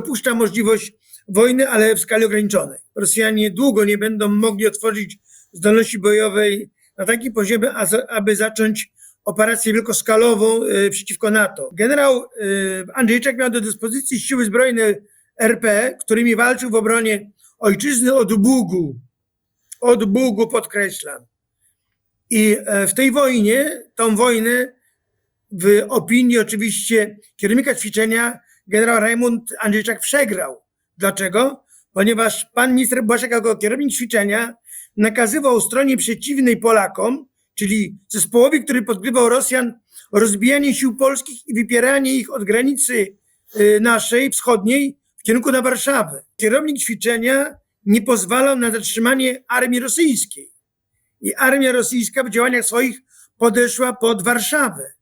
dopuszcza możliwość wojny, ale w skali ograniczonej. Rosjanie długo nie będą mogli otworzyć zdolności bojowej na a za- aby zacząć operację wielkoskalową y, przeciwko NATO. Generał y, Andrzejczak miał do dyspozycji siły zbrojne RP, którymi walczył w obronie ojczyzny od Bugu. Od Bugu podkreślam. I e, w tej wojnie, tą wojnę, w opinii oczywiście kierownika ćwiczenia, generał Raimund Andrzejczak przegrał. Dlaczego? Ponieważ pan minister Błaszczak jako kierownik ćwiczenia nakazywał stronie przeciwnej Polakom, czyli zespołowi, który podgrywał Rosjan, rozbijanie sił polskich i wypieranie ich od granicy y, naszej wschodniej w kierunku na Warszawę. Kierownik ćwiczenia nie pozwalał na zatrzymanie armii rosyjskiej. I armia rosyjska w działaniach swoich podeszła pod Warszawę.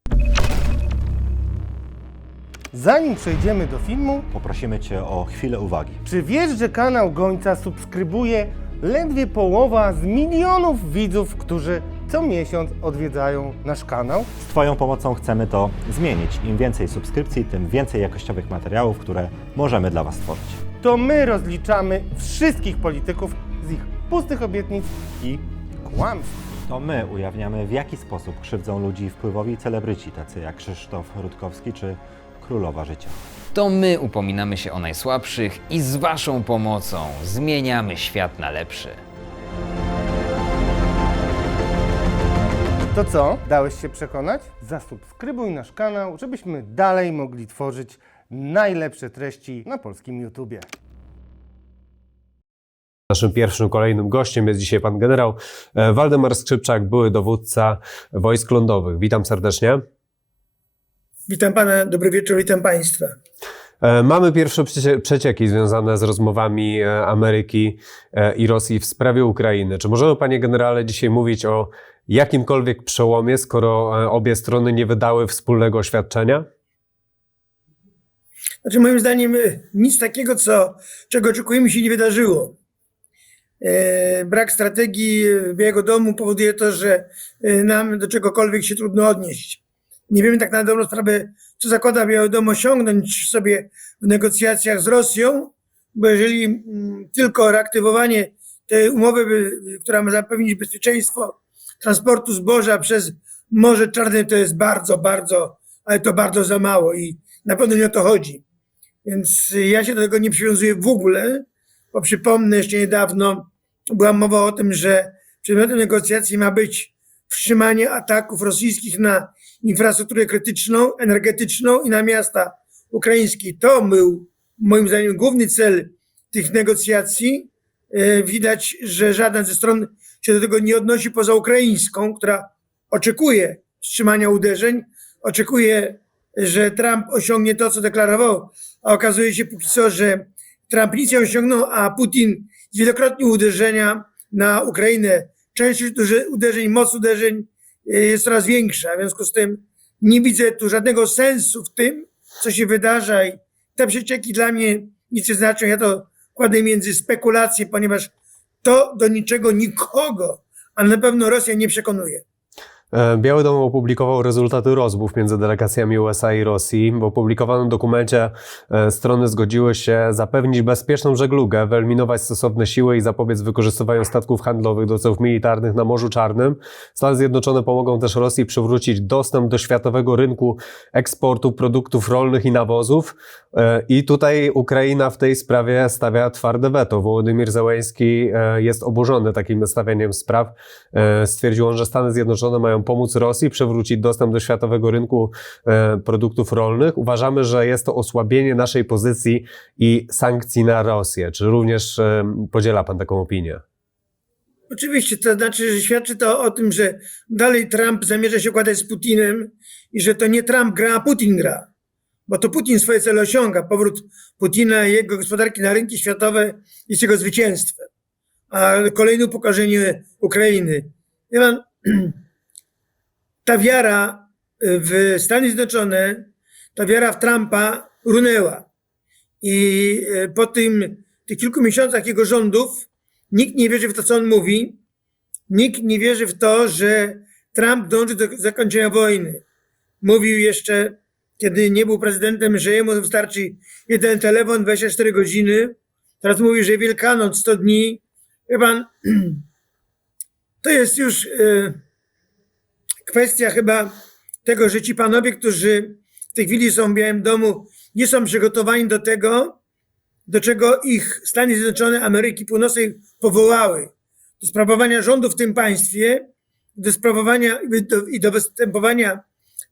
Zanim przejdziemy do filmu, Poprosimy Cię o chwilę uwagi. czy wiesz, że kanał Gońca subskrybuje ledwie połowa z milionów widzów, którzy co miesiąc odwiedzają nasz kanał? Z Twoją pomocą chcemy to zmienić. Im więcej subskrypcji, tym więcej jakościowych materiałów, które możemy dla Was stworzyć. To my rozliczamy wszystkich polityków z ich pustych obietnic i kłamstw. To my ujawniamy, w jaki sposób krzywdzą ludzi wpływowi celebryci, tacy jak Krzysztof Rutkowski czy Królowa Życia. To my upominamy się o najsłabszych i z Waszą pomocą zmieniamy świat na lepszy. To co? Dałeś się przekonać? Zasubskrybuj nasz kanał, żebyśmy dalej mogli tworzyć najlepsze treści na polskim YouTubie. Naszym pierwszym kolejnym gościem jest dzisiaj pan generał e, Waldemar Skrzypczak, były dowódca wojsk lądowych. Witam serdecznie. Witam pana, dobry wieczór, witam państwa. E, Mamy pierwsze przecie- przecieki związane z rozmowami e, Ameryki e, i Rosji w sprawie Ukrainy. Czy możemy, panie generale, dzisiaj mówić o jakimkolwiek przełomie, skoro obie strony nie wydały wspólnego oświadczenia? Znaczy, moim zdaniem, nic takiego, co, czego oczekujemy, się nie wydarzyło. Brak strategii Białego Domu powoduje to, że nam do czegokolwiek się trudno odnieść. Nie wiemy tak na dobrą sprawę, co zakłada Biały Dom osiągnąć sobie w negocjacjach z Rosją, bo jeżeli mm, tylko reaktywowanie tej umowy, która ma zapewnić bezpieczeństwo transportu zboża przez Morze Czarne, to jest bardzo, bardzo, ale to bardzo za mało i na pewno nie o to chodzi. Więc ja się do tego nie przywiązuję w ogóle, bo przypomnę, jeszcze niedawno była mowa o tym, że przedmiotem negocjacji ma być wstrzymanie ataków rosyjskich na infrastrukturę krytyczną, energetyczną i na miasta ukraińskie. To był moim zdaniem główny cel tych negocjacji. E, Widać, że żadna ze stron się do tego nie odnosi poza ukraińską, która oczekuje wstrzymania uderzeń, oczekuje, że Trump osiągnie to, co deklarował, a okazuje się póki co, że Trump nic nie osiągnął, a Putin zwielokrotnił uderzenia na Ukrainę. Uderze- uderzeń, moc uderzeń jest coraz większa. W związku z tym nie widzę tu żadnego sensu w tym, co się wydarza i te przecieki dla mnie nic nie znaczą. Ja to kładę między spekulacje, ponieważ to do niczego nikogo, a na pewno Rosja nie przekonuje. E, Biały Dom opublikował rezultaty rozmów między delegacjami USA i Rosji. W opublikowanym dokumencie e, strony zgodziły się zapewnić bezpieczną żeglugę, wyeliminować stosowne siły i zapobiec wykorzystywaniu statków handlowych do celów militarnych na Morzu Czarnym. Stany Zjednoczone pomogą też Rosji przywrócić dostęp do światowego rynku eksportu produktów rolnych i nawozów. E, I tutaj Ukraina w tej sprawie stawia twarde weto. Wołodymir Zełenski jest oburzony takim stawianiem spraw. Stwierdził on, że Stany Zjednoczone mają pomóc Rosji przywrócić dostęp do światowego rynku e, produktów rolnych. Uważamy, że jest to osłabienie naszej pozycji i sankcji na Rosję. Czy również e, podziela Pan taką opinię? Oczywiście, to znaczy, że świadczy to o tym, że dalej Trump zamierza się układać z Putinem i że to nie Trump gra, a Putin gra. Bo to Putin swoje cele osiąga. Powrót Putina i jego gospodarki na rynki światowe jest jego zwycięstwem. A kolejne upokorzenie Ukrainy. Wie pan, ta wiara w Stany Zjednoczone, ta wiara w Trumpa runęła. I e, po tym, tych kilku miesiącach jego rządów nikt nie wierzy w to, co on mówi. Nikt nie wierzy w to, że Trump dąży do zakończenia wojny. Mówił jeszcze kiedy nie był prezydentem, że jemu wystarczy jeden telefon, 24 godziny. Teraz mówi, że Wielkanoc 100 dni. Wie pan, to jest już e, kwestia chyba tego, że ci panowie, którzy w tej chwili są w Białym Domu, nie są przygotowani do tego, do czego ich Stany Zjednoczone Ameryki Północnej powołały. Do sprawowania rządu w tym państwie, do sprawowania i do, i do występowania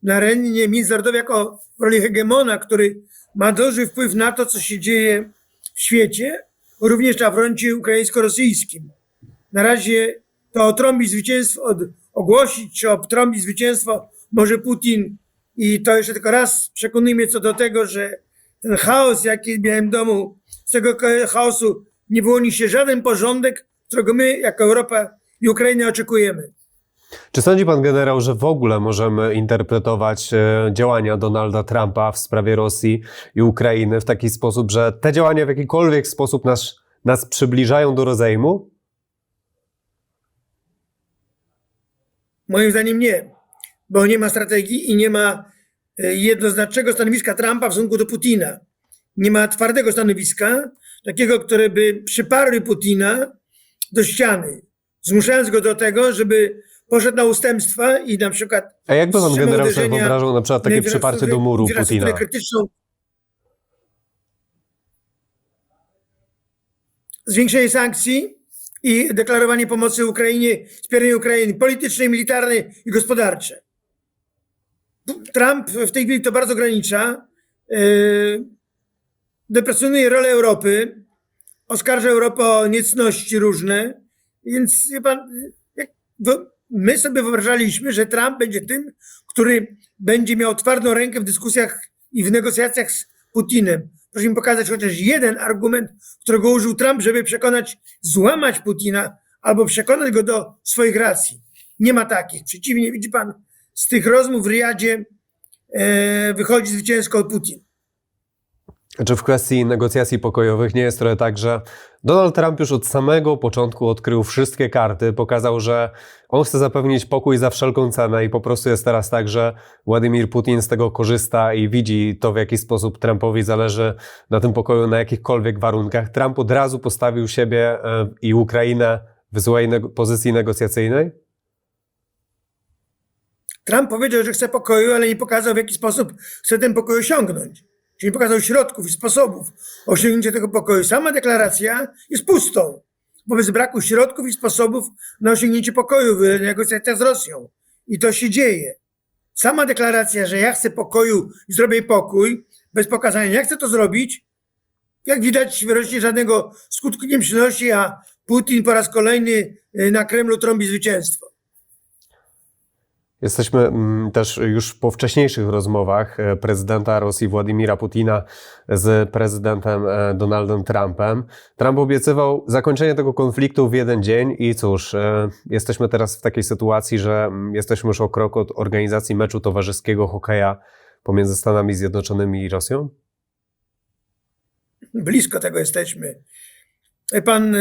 na arenie międzynarodowej jako roli hegemona, który ma duży wpływ na to, co się dzieje w świecie, również na froncie ukraińsko-rosyjskim. Na razie to otrąbić zwycięstwo, od, ogłosić czy obtrąbić zwycięstwo może Putin i to jeszcze tylko raz przekonuje mnie co do tego, że ten chaos, jaki w Białym Domu, z tego chaosu nie wyłoni się żaden porządek, którego my jako Europa i Ukraina oczekujemy. Czy sądzi pan generał, że w ogóle możemy interpretować e, działania Donalda Trumpa w sprawie Rosji i Ukrainy w taki sposób, że te działania w jakikolwiek sposób nas, nas przybliżają do rozejmu? Moim zdaniem nie, bo nie ma strategii i nie ma e, jednoznacznego stanowiska Trumpa w stosunku do Putina. Nie ma twardego stanowiska, takiego, które by przyparły Putina do ściany, zmuszając go do tego, żeby poszedł na ustępstwa i na przykład A jakby pan generał sobie wyobrażał na przykład takie przyparcie do muru Putina? krytyczną. Zwiększenie sankcji i deklarowanie pomocy Ukrainie, wspieranie Ukrainy politycznej, militarnej i gospodarcze. Trump w tej chwili to bardzo ogranicza. Yy, deprecjonuje rolę Europy, oskarża Europę o niecności różne, więc wie pan, jak, my sobie wyobrażaliśmy, że Trump będzie tym, który będzie miał twardą rękę w dyskusjach i w negocjacjach z Putinem. Proszę mi pokazać chociaż jeden argument, którego użył Trump, żeby przekonać, złamać Putina albo przekonać go do swoich racji. Nie ma takich. Przeciwnie, widzi pan, z tych rozmów w Riyadzie e, wychodzi zwycięsko Putin. Czy w kwestii negocjacji pokojowych nie jest trochę tak, że Donald Trump już od samego początku odkrył wszystkie karty, pokazał, że on chce zapewnić pokój za wszelką cenę i po prostu jest teraz tak, że Władimir Putin z tego korzysta i widzi to, w jaki sposób Trumpowi zależy na tym pokoju na jakichkolwiek warunkach. Trump od razu postawił siebie e, i Ukrainę w złej pozycji negocjacyjnej? Trump powiedział, że chce pokoju, ale nie pokazał, w jaki sposób chce ten pokój osiągnąć. Czyli pokazał środków i sposobów osiągnięcia tego pokoju. Sama deklaracja jest pustą wobec braku środków i sposobów na osiągnięcie pokoju w negocjacjach z Rosją. I to się dzieje. Sama deklaracja, że ja chcę pokoju i zrobię pokój, bez pokazania, jak chcę to zrobić, jak widać, wyraźnie żadnego skutku nie przynosi, a Putin po raz kolejny y, na Kremlu trąbi zwycięstwo. Jesteśmy mm, też już po wcześniejszych rozmowach e, prezydenta Rosji Władimira Putina z prezydentem e, Donaldem Trumpem. Trump obiecywał zakończenie tego konfliktu w jeden dzień i cóż, e, jesteśmy teraz w takiej sytuacji, że mm, jesteśmy już o krok od organizacji meczu towarzyskiego hokeja pomiędzy Stanami Zjednoczonymi i Rosją? blisko tego jesteśmy. Pan,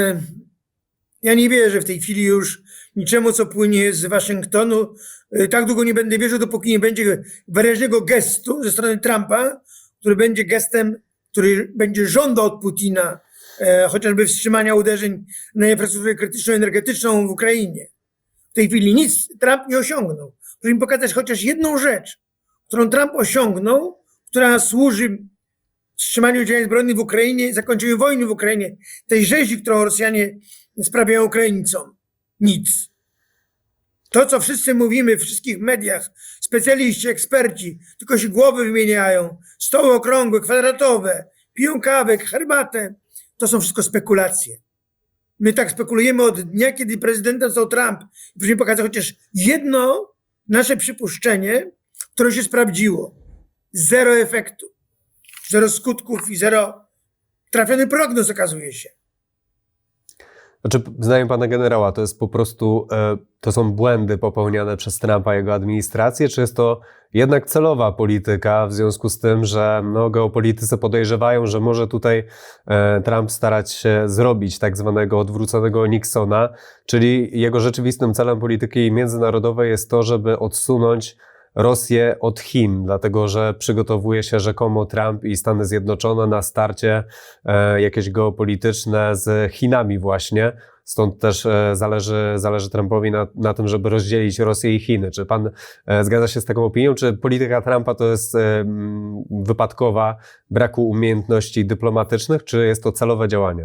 ja nie wierzę w tej chwili już niczemu, co płynie z Waszyngtonu. E, Tak długo nie będę wierzył, dopóki nie będzie wyraźnego gestu ze strony Trumpa, który będzie gestem, który będzie żądał od Putina e, chociażby wstrzymania uderzeń na infrastrukturę krytyczną energetyczną w Ukrainie. W tej chwili nic Trump nie osiągnął. Proszę mi pokazać chociaż jedną rzecz, którą Trump osiągnął, która służy wstrzymaniu działań zbrojnych w Ukrainie, zakończeniu wojny w Ukrainie, tej rzezi, którą Rosjanie sprawiają Ukraińcom. Nic. To, co wszyscy mówimy w wszystkich mediach, specjaliści, eksperci, tylko się głowy wymieniają, stoły okrągłe, kwadratowe, piją kawę, herbatę, to są wszystko spekulacje. My tak spekulujemy od dnia, kiedy prezydentem został Trump. Proszę mi pokazać chociaż jedno nasze przypuszczenie, które się sprawdziło. Zero efektu zero skutków i zero trafiony prognoz okazuje się. Znaczy, zdaniem pana generała, to jest po prostu, e, to są błędy popełniane przez Trumpa i jego administrację, czy jest to jednak celowa polityka w związku z tym, że no, geopolitycy podejrzewają, że może tutaj e, Trump starać się zrobić tak zwanego odwróconego Nixona, czyli jego rzeczywistym celem polityki międzynarodowej jest to, żeby odsunąć Rosję od Chin, dlatego że przygotowuje się rzekomo Trump i Stany Zjednoczone na starcie e, jakieś geopolityczne z Chinami właśnie. Stąd też e, zależy, zależy Trumpowi na, na tym, żeby rozdzielić Rosję i Chiny. Czy pan e, zgadza się z taką opinią? Czy polityka Trumpa to jest wypadkowa braku umiejętności dyplomatycznych, czy jest to celowe działanie?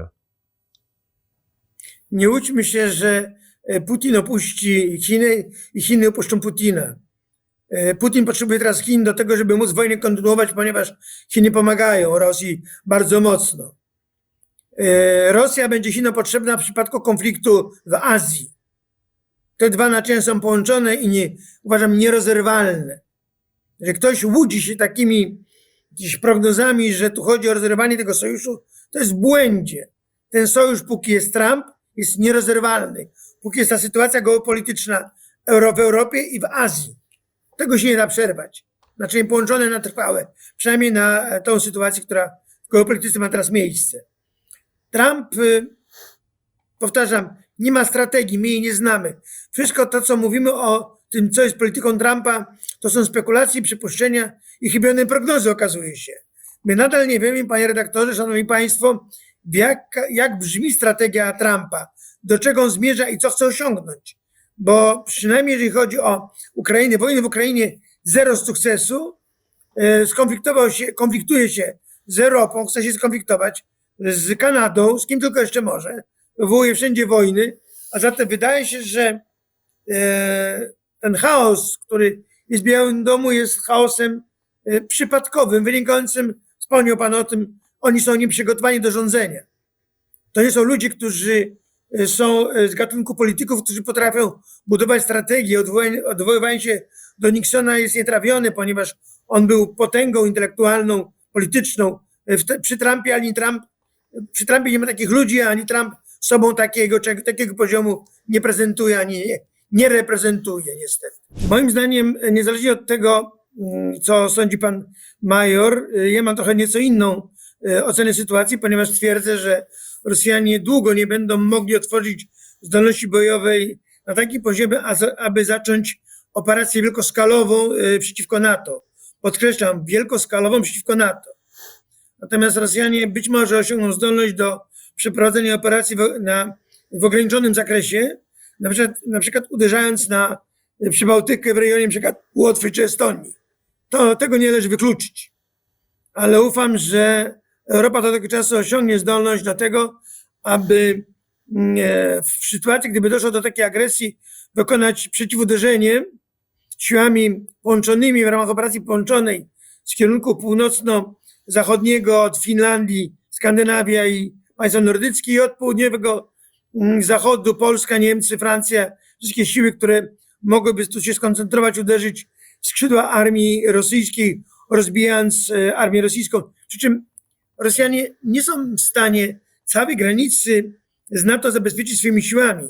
Nie łudźmy się, że Putin opuści Chiny i Chiny opuszczą Putina. E, Putin potrzebuje teraz Chin do tego, żeby móc wojnę kontynuować, ponieważ Chiny pomagają Rosji bardzo mocno. E, Rosja będzie Chinom potrzebna w przypadku konfliktu w Azji. Te dwa naczynia są połączone i nie, uważam nierozerwalne. Że ktoś łudzi się takimi prognozami, że tu chodzi o rozerwanie tego sojuszu, to jest błędzie. Ten sojusz, póki jest Trump, jest nierozerwalny. Póki jest ta sytuacja geopolityczna w Europie i w Azji. Tego się nie da przerwać. Znaczy połączone na trwałe. Przynajmniej na e, tą sytuację, która w geopolityce ma teraz miejsce. Trump, y, powtarzam, nie ma strategii, my jej nie znamy. Wszystko to, co mówimy o tym, co jest polityką Trumpa, to są spekulacje, przypuszczenia i chybione prognozy, okazuje się. My nadal nie wiemy, panie redaktorze, szanowni państwo, jak, jak brzmi strategia Trumpa, do czego on zmierza i co chce osiągnąć. Bo przynajmniej jeżeli chodzi o Ukrainę, wojnę w Ukrainie, zero sukcesu, e, skonfliktował się, konfliktuje się z Europą, chce się skonfliktować z Kanadą, z kim tylko jeszcze może, wywołuje wszędzie wojny, a zatem wydaje się, że e, ten chaos, który jest w Białym Domu, jest chaosem e, przypadkowym, wynikającym, wspomniał Pan o tym, oni są nieprzygotowani do rządzenia. To nie są ludzie, którzy są e, z gatunku polityków, którzy potrafią budować strategię. Odwoływanie się do Nixona jest nietrafione, ponieważ on był potęgą intelektualną, polityczną te, przy Trumpie, ani Trump, przy Trumpie nie ma takich ludzi, ani Trump sobą takiego, takiego poziomu nie prezentuje, ani nie, nie reprezentuje niestety. Moim zdaniem, niezależnie od tego, mm, co sądzi pan major, ja mam trochę nieco inną ocenę sytuacji, ponieważ twierdzę, że Rosjanie długo nie będą mogli otworzyć zdolności bojowej na takim poziomie, aby zacząć operację wielkoskalową e, przeciwko NATO. Podkreślam, wielkoskalową przeciwko NATO. Natomiast Rosjanie być może osiągną zdolność do przeprowadzenia operacji w, na, w ograniczonym zakresie, na przykład, na przykład uderzając na e, Przybałtykę w rejonie przykład Łotwy czy Estonii. To tego nie należy wykluczyć. Ale ufam, że Europa do tego czasu osiągnie zdolność do tego, aby mm, e, w sytuacji, gdyby doszło do takiej agresji, dokonać przeciwuderzenie siłami połączonymi w ramach operacji połączonej z kierunku północno-zachodniego od Finlandii, Skandynawia i państwa nordyckie i od południowego mm, zachodu Polska, Niemcy, Francja, wszystkie siły, które mogłyby tu się skoncentrować, uderzyć skrzydła armii rosyjskiej, rozbijając e, armię rosyjską. Przy czym Rosjanie nie są w stanie całej granicy z NATO zabezpieczyć swoimi siłami.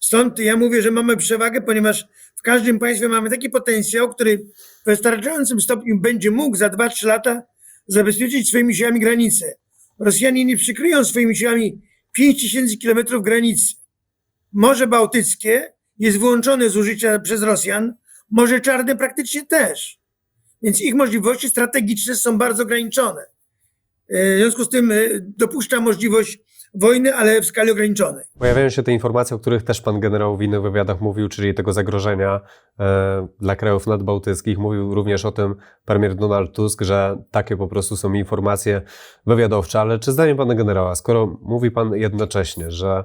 Stąd ja mówię, że mamy przewagę, ponieważ w każdym państwie mamy taki potencjał, który w wystarczającym stopniu będzie mógł za 2-3 lata zabezpieczyć swoimi siłami granicę. Rosjanie nie przykryją swoimi siłami 5000 kilometrów granicy. Morze Bałtyckie jest wyłączone z użycia przez Rosjan, Morze Czarne praktycznie też. Więc ich możliwości strategiczne są bardzo ograniczone. E, W związku z tym e, dopuszcza możliwość wojny, ale w skali ograniczonej. Pojawiają się te informacje, o których też pan generał w innych wywiadach mówił, czyli tego zagrożenia e, dla krajów nadbałtyckich. Mówił również o tym premier Donald Tusk, że takie po prostu są informacje wywiadowcze. Ale czy zdaniem pana generała, skoro mówi pan jednocześnie, że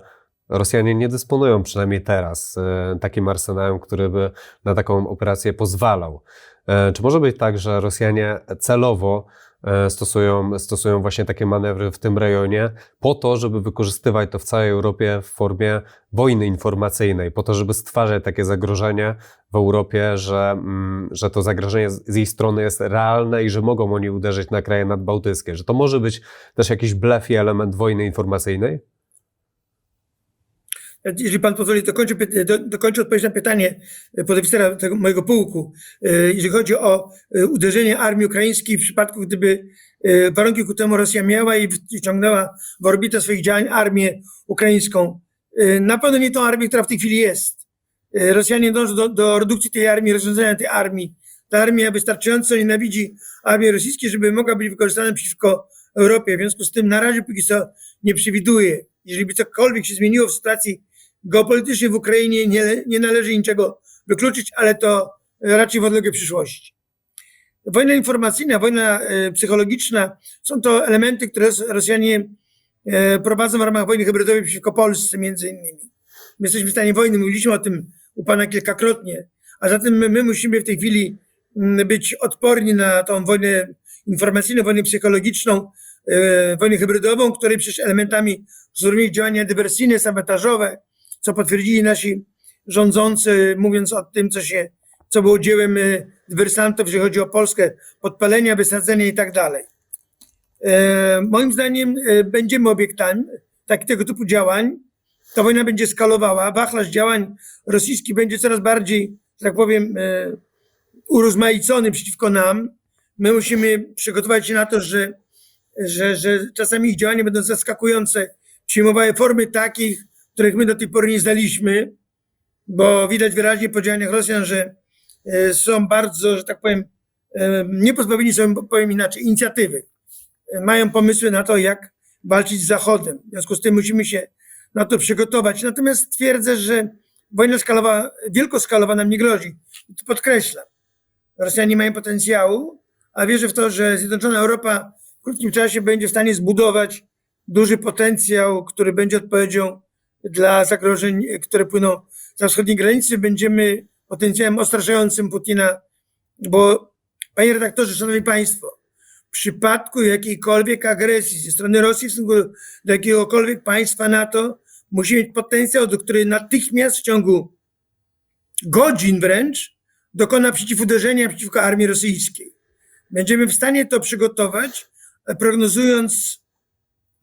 Rosjanie nie dysponują przynajmniej teraz e, takim arsenałem, który by na taką operację pozwalał, e, czy może być tak, że Rosjanie celowo stosują, stosują właśnie takie manewry w tym rejonie po to, żeby wykorzystywać to w całej Europie w formie wojny informacyjnej, po to, żeby stwarzać takie zagrożenie w Europie, że, mm, że to zagrożenie z ich strony jest realne i że mogą oni uderzyć na kraje nadbałtyckie, że to może być też jakiś blef i element wojny informacyjnej? Jeżeli pan pozwoli, dokończę, dokończę odpowiedź na pytanie podoficera tego mojego pułku. E, Jeżeli chodzi o e, uderzenie armii ukraińskiej w przypadku, gdyby e, warunki ku temu Rosja miała i wciągnęła w orbitę swoich działań armię ukraińską, e, na pewno nie tą armię, która w tej chwili jest. E, Rosjanie dążą do, do redukcji tej armii, rozwiązania tej armii ta armia wystarczająco nienawidzi armii rosyjskiej, żeby mogła być wykorzystana przeciwko Europie. W związku z tym na razie póki co nie przewiduję. Jeżeli by cokolwiek się zmieniło w sytuacji geopolitycznej w Ukrainie, nie, nie należy niczego wykluczyć, ale to raczej w odległej przyszłości. Wojna informacyjna, wojna e, psychologiczna są to elementy, które Ros- Rosjanie e, prowadzą w ramach wojny hybrydowej przeciwko Polsce między innymi. My jesteśmy w stanie wojny, mówiliśmy o tym u Pana kilkakrotnie, a zatem my, my musimy w tej chwili mm, być odporni na tą wojnę informacyjną, wojnę psychologiczną, e, wojnę hybrydową, której przecież elementami są również działania dywersyjne, sabotażowe, co potwierdzili nasi rządzący, mówiąc o tym, co się, co było dziełem e, dywersantów, jeżeli chodzi o Polskę, podpalenia, wysadzenia i tak dalej. E, moim zdaniem e, będziemy obiektami tak, tego typu działań. Ta wojna będzie skalowała, wachlarz działań rosyjski będzie coraz bardziej, że tak powiem, e, urozmaicony przeciwko nam. My musimy przygotować się na to, że, że, że czasami ich działania będą zaskakujące, przyjmowały formy takich, których my do tej pory nie znaliśmy, bo widać wyraźnie po działaniach Rosjan, że e, są bardzo, że tak powiem, e, nie pozbawieni są, powiem inaczej, inicjatywy. E, Mają pomysły na to, jak walczyć z Zachodem. W związku z tym musimy się na to przygotować. Natomiast twierdzę, że wojna skalowa, wielkoskalowa nam nie grozi. To podkreślam. Rosjanie mają potencjału, a wierzę w to, że Zjednoczona Europa w krótkim czasie będzie w stanie zbudować duży potencjał, który będzie odpowiedzią dla zagrożeń, które płyną za wschodniej granicy. Będziemy potencjałem odstraszającym Putina, bo panie redaktorze, szanowni państwo, w przypadku jakiejkolwiek agresji ze strony Rosji w stosunku do jakiegokolwiek państwa NATO musi mieć potencjał, do który natychmiast w ciągu godzin wręcz dokona przeciwuderzenia przeciwko armii rosyjskiej. Będziemy w stanie to przygotować, prognozując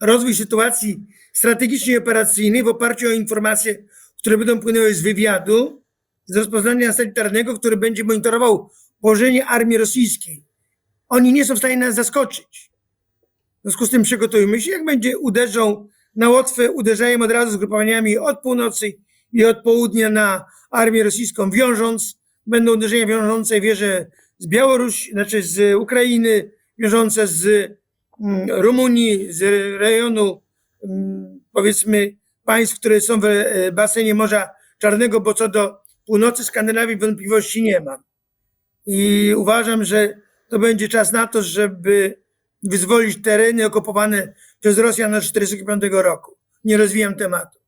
rozwój sytuacji strategicznej i operacyjnej w oparciu o informacje, które będą płynęły z wywiadu, z rozpoznania satelitarnego, który będzie monitorował położenie armii rosyjskiej. Oni nie są w stanie nas zaskoczyć. W związku z tym przygotujmy się, jak będzie uderzą na Łotwę, uderzają od razu zgrupowaniami od północy i od południa na armię rosyjską, wiążąc, będą uderzenia wiążące, wierzę, z Białorusi, znaczy z Ukrainy, wiążące z mm, Rumunii, z rejonu, powiedzmy, państw, które są w e, basenie Morza Czarnego, bo co do północy Skandynawii wątpliwości nie mam. I uważam, że to będzie czas na to, żeby wyzwolić tereny okupowane przez Rosjan od 1945 roku. Nie rozwijam tematu.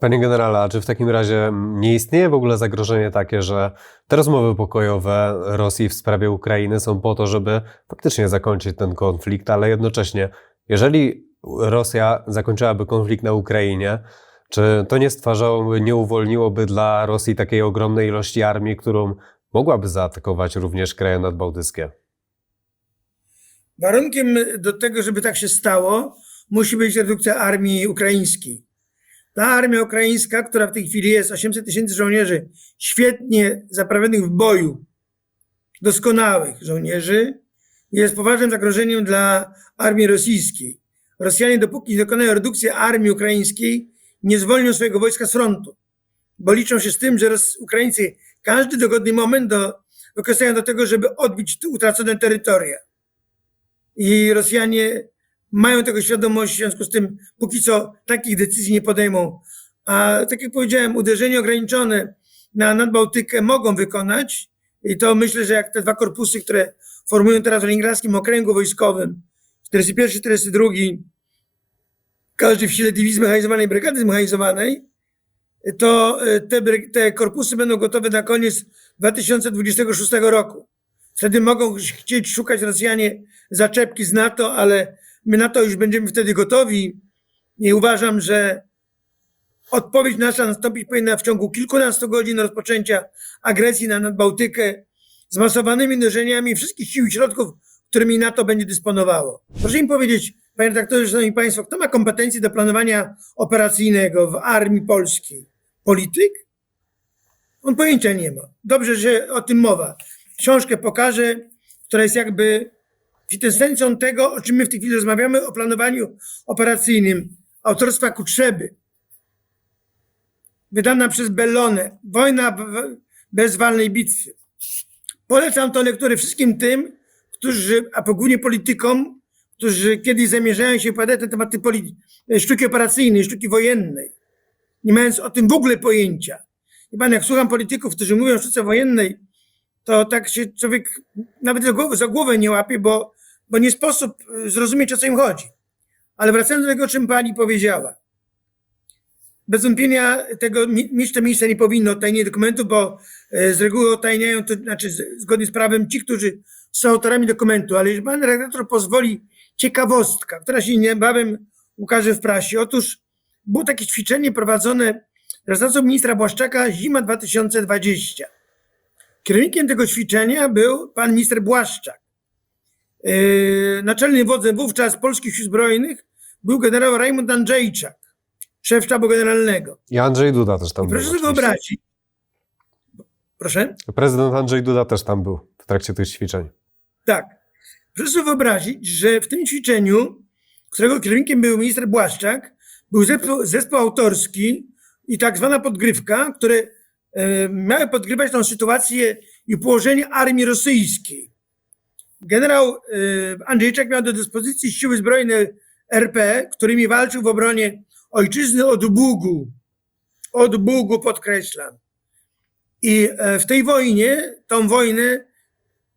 Panie generale, a czy w takim razie nie istnieje w ogóle zagrożenie takie, że te rozmowy pokojowe Rosji w sprawie Ukrainy są po to, żeby faktycznie zakończyć ten konflikt, ale jednocześnie, jeżeli Rosja zakończyłaby konflikt na Ukrainie, czy to nie stwarzałoby, nie uwolniłoby dla Rosji takiej ogromnej ilości armii, którą mogłaby zaatakować również kraje nadbałtyckie? Warunkiem do tego, żeby tak się stało, musi być redukcja armii ukraińskiej. Ta armia ukraińska, która w tej chwili jest 800 tysięcy żołnierzy świetnie zaprawionych w boju, doskonałych żołnierzy, jest poważnym zagrożeniem dla armii rosyjskiej. Rosjanie, dopóki nie dokonają redukcji armii ukraińskiej, nie zwolnią swojego wojska z frontu, bo liczą się z tym, że Ukraińcy każdy dogodny moment do, wykorzystają do tego, żeby odbić utracone terytoria. I Rosjanie mają tego świadomość, w związku z tym póki co takich decyzji nie podejmą. A tak jak powiedziałem, uderzenie ograniczone na Nadbałtykę mogą wykonać i to myślę, że jak te dwa korpusy, które formują teraz w Leningradzkim Okręgu Wojskowym, 41, 42, każdy w sile dywizji zmechanizowanej, brygady zmechanizowanej, to e, te, te korpusy będą gotowe na koniec 2026 roku. Wtedy mogą chcieć szukać Rosjanie zaczepki z NATO, ale my na to już będziemy wtedy gotowi i uważam, że odpowiedź nasza nastąpić powinna w ciągu kilkunastu godzin rozpoczęcia agresji na Nadbałtykę z masowanymi uderzeniami wszystkich sił i środków, którymi NATO będzie dysponowało. Proszę mi powiedzieć, panie redaktorze, szanowni państwo, kto ma kompetencje do planowania operacyjnego w armii polskiej? Polityk? On pojęcia nie ma. Dobrze, że o tym mowa. Książkę pokażę, która jest jakby kwintesencją tego, o czym my w tej chwili rozmawiamy, o planowaniu operacyjnym autorstwa Kutrzeby. Wydana przez Bellone. Wojna bez walnej bitwy. Polecam tą lekturę wszystkim tym, którzy, a głównie politykom, którzy kiedyś zamierzają się padać na tematy poli- sztuki operacyjnej, sztuki wojennej, nie mając o tym w ogóle pojęcia. I pan, jak słucham polityków, którzy mówią o sztuce wojennej, to tak się człowiek nawet za głowę, nie łapie, bo, bo nie sposób y, zrozumieć, o co im chodzi. Ale wracając do tego, o czym pani powiedziała. Bez wątpienia tego mi- mieć to miejsce nie powinno odtajnienie dokumentów, bo e, z reguły odtajniają to, znaczy zgodnie z prawem ci, którzy są autorami dokumentu. Ale jeśli pan redaktor pozwoli, ciekawostka, która się niebawem ukaże w prasie. Otóż było takie ćwiczenie prowadzone rezydencją ministra Błaszczaka zima 2020. Kierownikiem tego ćwiczenia był pan minister Błaszczak. Yy, naczelnym wodzem wówczas polskich sił zbrojnych był generał Rajmund Andrzejczak, szef sztabu generalnego. I Andrzej Duda też tam był. Proszę sobie wyobrazić. Proszę? Prezydent Andrzej Duda też tam był w trakcie tych ćwiczeń. Tak. Proszę sobie wyobrazić, że w tym ćwiczeniu, którego kierownikiem był minister Błaszczak, był zespół, zespół autorski i tak zwana podgrywka, które e, miały podgrywać tą sytuację i położenie armii rosyjskiej. Generał e, Andrzejczak miał do dyspozycji siły zbrojne RP, którymi walczył w obronie ojczyzny od Bugu. Od Bugu podkreślam. I e, w tej wojnie, tą wojnę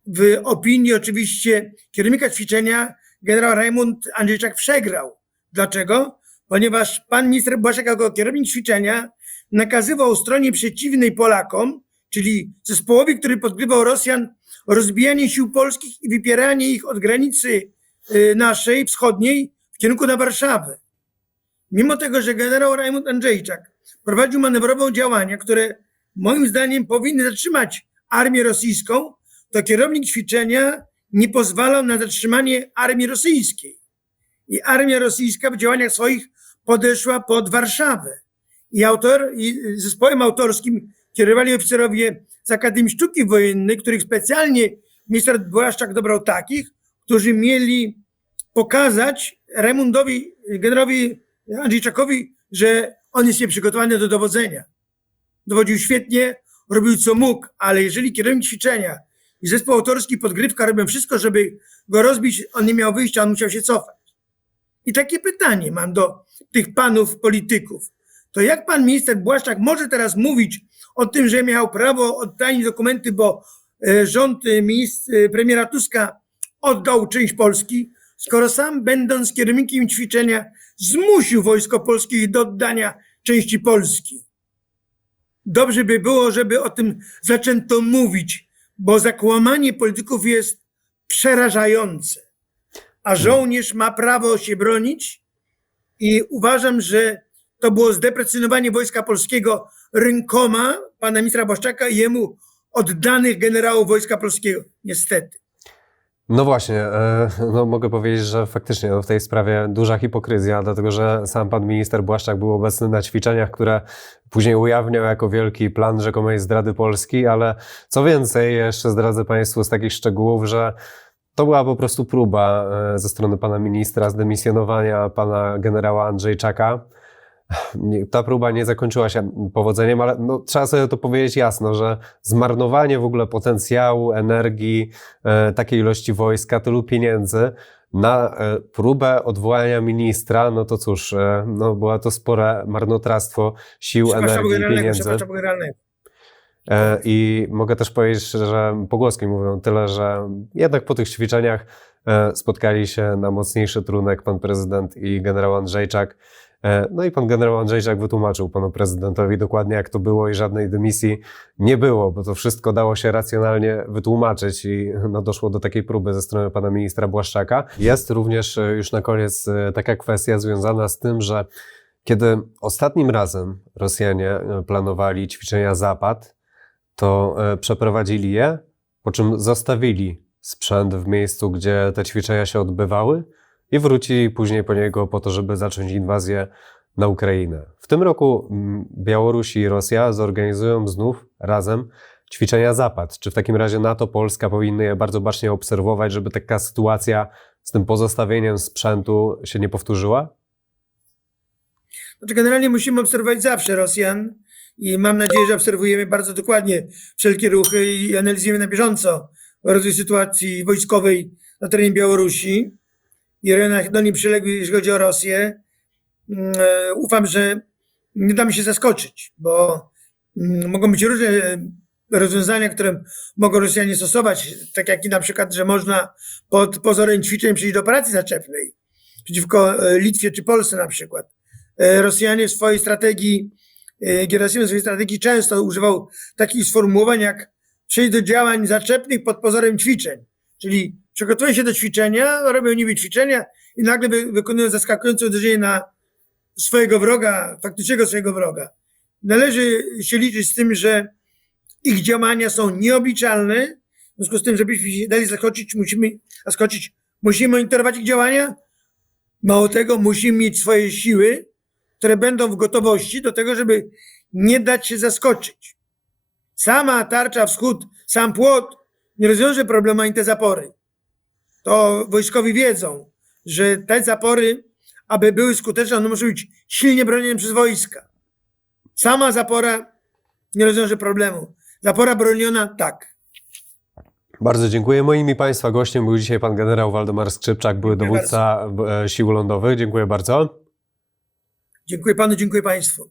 w opinii oczywiście kierownika ćwiczenia generał Raymond Andrzejczak przegrał. Dlaczego? Ponieważ pan minister Błaszczak jako kierownik ćwiczenia nakazywał stronie przeciwnej Polakom, czyli zespołowi, który podgrywał Rosjan, rozbijanie sił polskich i wypieranie ich od granicy y, naszej wschodniej w kierunku na Warszawę. Mimo tego, że generał Raymond Andrzejczak prowadził manewrowe działania, które moim zdaniem powinny zatrzymać armię rosyjską, to kierownik ćwiczenia nie pozwalał na zatrzymanie armii rosyjskiej. I armia rosyjska w działaniach swoich podeszła pod Warszawę. I, autor, i zespołem autorskim kierowali oficerowie z Akademii Sztuki Wojennej, których specjalnie minister Błaszczak dobrał takich, którzy mieli pokazać Raymundowi, generowi Andrzejczakowi, że on jest nieprzygotowany do dowodzenia. Dowodził świetnie, robił co mógł, ale jeżeli kierownik ćwiczenia i zespół autorski podgrywka robią wszystko, żeby go rozbić, on nie miał wyjścia, on musiał się cofać. I takie pytanie mam do tych panów polityków. To jak pan minister Błaszczak może teraz mówić o tym, że miał prawo odtajnić dokumenty, bo e, rząd e, ministr, e, premiera Tuska oddał część Polski, skoro sam będąc kierownikiem ćwiczenia zmusił wojsko polskie do oddania części Polski. Dobrze by było, żeby o tym zaczęto mówić, bo zakłamanie polityków jest przerażające. A żołnierz ma prawo się bronić i uważam, że to było zdeprecjonowanie wojska polskiego rękoma pana ministra Błaszczaka i jemu oddanych generałów wojska polskiego. Niestety. No właśnie, e, no mogę powiedzieć, że faktycznie no w tej sprawie duża hipokryzja, dlatego że sam pan minister Błaszczak był obecny na ćwiczeniach, które później ujawniał jako wielki plan rzekomej zdrady Polski, ale co więcej, jeszcze zdradzę Państwu z takich szczegółów, że to była po prostu próba e, ze strony pana ministra zdemisjonowania pana generała Andrzejczaka. Ta próba nie zakończyła się powodzeniem, ale no, trzeba sobie to powiedzieć jasno, że zmarnowanie w ogóle potencjału, energii, e, takiej ilości wojska, tylu pieniędzy na e, próbę odwołania ministra, no to cóż, e, no, było to spore marnotrawstwo sił, energii, generalnego, pieniędzy. E, I mogę też powiedzieć, że pogłoski mówią tyle, że jednak po tych ćwiczeniach e, spotkali się na mocniejszy trunek pan prezydent i generał Andrzejczak. E, No i pan generał Andrzejczak wytłumaczył panu prezydentowi dokładnie, jak to było i żadnej dymisji nie było, bo to wszystko dało się racjonalnie wytłumaczyć i no, doszło do takiej próby ze strony pana ministra Błaszczaka. Jest również e, już na koniec e, taka kwestia związana z tym, że kiedy ostatnim razem Rosjanie planowali ćwiczenia Zapad, to przeprowadzili je, po czym zostawili sprzęt w miejscu, gdzie te ćwiczenia się odbywały i wrócili później po niego po to, żeby zacząć inwazję na Ukrainę. W tym roku mm, Białoruś i Rosja zorganizują znów razem ćwiczenia Zapad. Czy w takim razie NATO, Polska powinny je bardzo bacznie obserwować, żeby taka sytuacja z tym pozostawieniem sprzętu się nie powtórzyła? Znaczy generalnie musimy obserwować zawsze Rosjan i mam nadzieję, że obserwujemy bardzo dokładnie wszelkie ruchy i analizujemy na bieżąco rozwój sytuacji wojskowej na terenie Białorusi i rejonach do niej przyległych, jeśli chodzi o Rosję. Mm, e, Ufam, że nie damy się zaskoczyć, bo mm, mogą być różne e, rozwiązania, które mogą Rosjanie stosować, tak jak i na przykład, że można pod pozorem ćwiczeń przejść do operacji zaczepnej przeciwko e, Litwie czy Polsce na przykład. Rosjanie w swojej strategii, Gerasimov w swojej strategii często używał takich sformułowań jak przejść do działań zaczepnych pod pozorem ćwiczeń. Czyli przygotowują się do ćwiczenia, robią niby ćwiczenia i nagle wy, wykonują zaskakujące uderzenie na swojego wroga, faktycznego swojego wroga. Należy się liczyć z tym, że ich działania są nieobliczalne. W związku z tym, żebyśmy się dali zaskoczyć, musimy, zaskoczyć, musimy monitorować ich działania. Mało tego, musimy mieć swoje siły, które będą w gotowości do tego, żeby nie dać się zaskoczyć. Sama tarcza wschód, sam płot nie rozwiąże problemu ani te zapory. To wojskowi wiedzą, że te zapory, aby były skuteczne, one muszą być silnie bronione przez wojska. Sama zapora nie rozwiąże problemu. Zapora broniona tak. Bardzo dziękuję. Moim i Państwa gościem był dzisiaj pan generał Waldemar Skrzypczak, były Dziękuję dowódca e, sił lądowych. Dziękuję bardzo. Dziękuję panu, dziękuję państwu.